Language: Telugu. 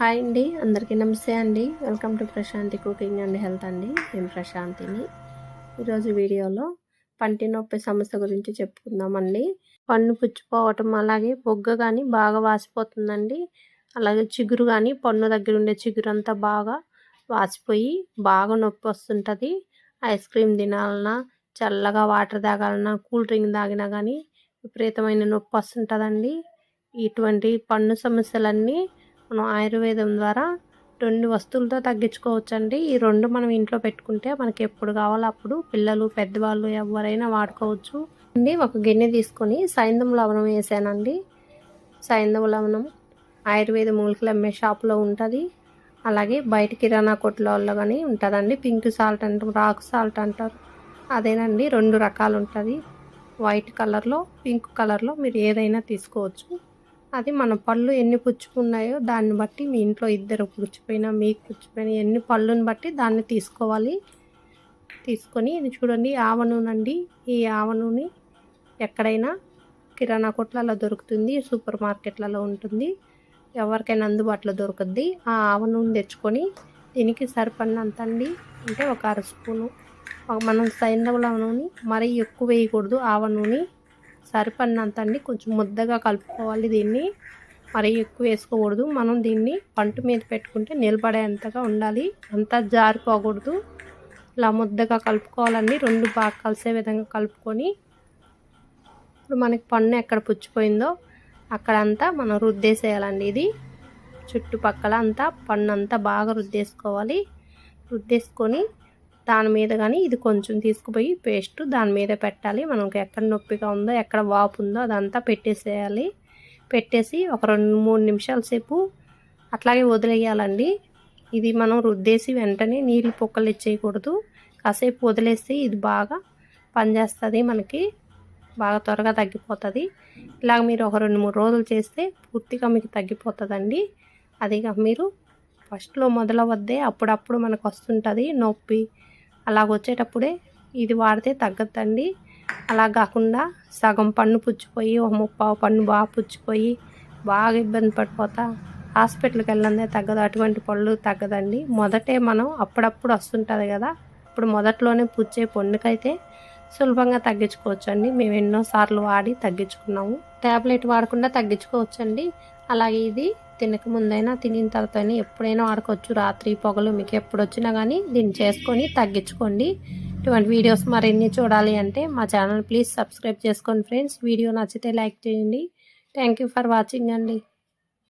హాయ్ అండి అందరికీ నమస్తే అండి. Welcome to Prashanthi cooking and health అండి. నేను ప్రశాంతిని. ఈరోజు వీడియోలో పంటి నొప్పి సమస్య గురించి చెప్పుకుందామండి. పన్ను పుచ్చిపోవటం అలాగే బొగ్గ కానీ బాగా వాసిపోతుందండి. అలాగే చిగురు కానీ పన్ను దగ్గర ఉండే చిగురు అంతా బాగా వాసిపోయి బాగా నొప్పి వస్తుంటుంది. ఐస్ క్రీమ్ తినాలన్నా చల్లగా వాటర్ తాగాలన్నా కూల్ డ్రింక్ తాగినా కానీ విపరీతమైన నొప్పి వస్తుంటుందండి. ఇటువంటి పన్ను సమస్యలన్నీ మనం ఆయుర్వేదం ద్వారా రెండు వస్తువులతో తగ్గించుకోవచ్చండి. ఈ రెండు మనం ఇంట్లో పెట్టుకుంటే మనకి ఎప్పుడు కావాలో అప్పుడు పిల్లలు పెద్దవాళ్ళు ఎవరైనా వాడుకోవచ్చు. అండి ఒక గిన్నె తీసుకొని సైంధం లవణం వేసానండి. సైంధం లవణం ఆయుర్వేద మూలికలు అమ్మే షాప్లో ఉంటుంది. అలాగే బయట కిరాణా కొట్లలో కానీ ఉంటుందండి. పింక్ సాల్ట్ అంటారు రాక్ సాల్ట్ అంటారు. అదేనండి రెండు రకాలు ఉంటుంది. వైట్ కలర్లో పింక్ కలర్లో మీరు ఏదైనా తీసుకోవచ్చు. అది మన పళ్ళు ఎన్ని పుచ్చుకున్నాయో దాన్ని బట్టి మీ ఇంట్లో ఇద్దరు పుచ్చిపోయినా మీకు పుచ్చిపోయినా ఎన్ని పళ్ళుని బట్టి దాన్ని తీసుకోవాలి. తీసుకొని ఇది చూడండి ఆవ నూనె అండి ఈ ఆవ నూనె ఎక్కడైనా కిరాణా కొట్లలో దొరుకుతుంది సూపర్ మార్కెట్లలో ఉంటుంది. ఎవరికైనా అందుబాటులో దొరుకుద్ది. ఆ ఆవ నూనె తెచ్చుకొని దీనికి సరిపడినంత అండి. అంటే ఒక అర స్పూను. మనం సైంధవుల నూనె మరీ ఎక్కువ వేయకూడదు ఆవ నూనె. సరిపడినంత అండి కొంచెం ముద్దగా కలుపుకోవాలి దీన్ని. మరీ ఎక్కువ వేసుకోకూడదు. మనం దీన్ని పంట మీద పెట్టుకుంటే నిలబడేంతగా ఉండాలి. అంతా జారిపోకూడదు. ఇలా ముద్దగా కలుపుకోవాలండి రెండు బాగా కలిసే విధంగా కలుపుకొని ఇప్పుడు మనకి పన్ను ఎక్కడ పుచ్చిపోయిందో అక్కడంతా మనం రుద్దేసేయాలండి ఇది. చుట్టుపక్కల అంతా పన్ను అంతా బాగా రుద్దేసుకోవాలి. రుద్దేసుకొని దాని మీద కానీ ఇది కొంచెం తీసుకుపోయి పేస్ట్ దాని మీద పెట్టాలి. మనకి ఎక్కడ నొప్పిగా ఉందో ఎక్కడ వాపు ఉందో అదంతా పెట్టేసేయాలి. పెట్టేసి ఒక రెండు మూడు నిమిషాల సేపు అట్లాగే వదిలేయాలండి. ఇది మనం రుద్దేసి వెంటనే నీళ్ళు పొక్కలు ఇచ్చేయకూడదు. కాసేపు వదిలేస్తే ఇది బాగా పనిచేస్తుంది మనకి బాగా త్వరగా తగ్గిపోతుంది. ఇలాగ మీరు ఒక రెండు మూడు రోజులు చేస్తే పూర్తిగా మీకు తగ్గిపోతుందండి. అదిగా మీరు ఫస్ట్లో మొదలవద్దే అప్పుడప్పుడు మనకు వస్తుంటుంది నొప్పి అలాగ వచ్చేటప్పుడే ఇది వాడితే తగ్గద్దండి. అలా కాకుండా సగం పన్ను పుచ్చిపోయి ఒక ముప్పావు పన్ను బాగా పుచ్చిపోయి బాగా ఇబ్బంది పడిపోతా. హాస్పిటల్కి వెళ్ళందే తగ్గదు అటువంటి పళ్ళు తగ్గదండి. మొదటే మనం అప్పుడప్పుడు వస్తుంటుంది కదా ఇప్పుడు మొదట్లోనే పుచ్చే పండుకైతే సులభంగా తగ్గించుకోవచ్చు అండి మేము ఎన్నోసార్లు వాడి తగ్గించుకున్నాము. ట్యాబ్లెట్ వాడకుండా తగ్గించుకోవచ్చండి. అలాగే ఇది తినక ముందైనా తినిన తర్వాత ఎప్పుడైనా వాడుకోవచ్చు రాత్రి పొగలు మీకు ఎప్పుడు వచ్చినా కానీ దీన్ని చేసుకొని తగ్గించుకోండి. ఇటువంటి వీడియోస్ మరిన్ని చూడాలి అంటే మా ఛానల్ ప్లీజ్ సబ్స్క్రైబ్ చేసుకోండి ఫ్రెండ్స్. వీడియో నచ్చితే లైక్ చేయండి. థ్యాంక్ ఫర్ వాచింగ్ అండి.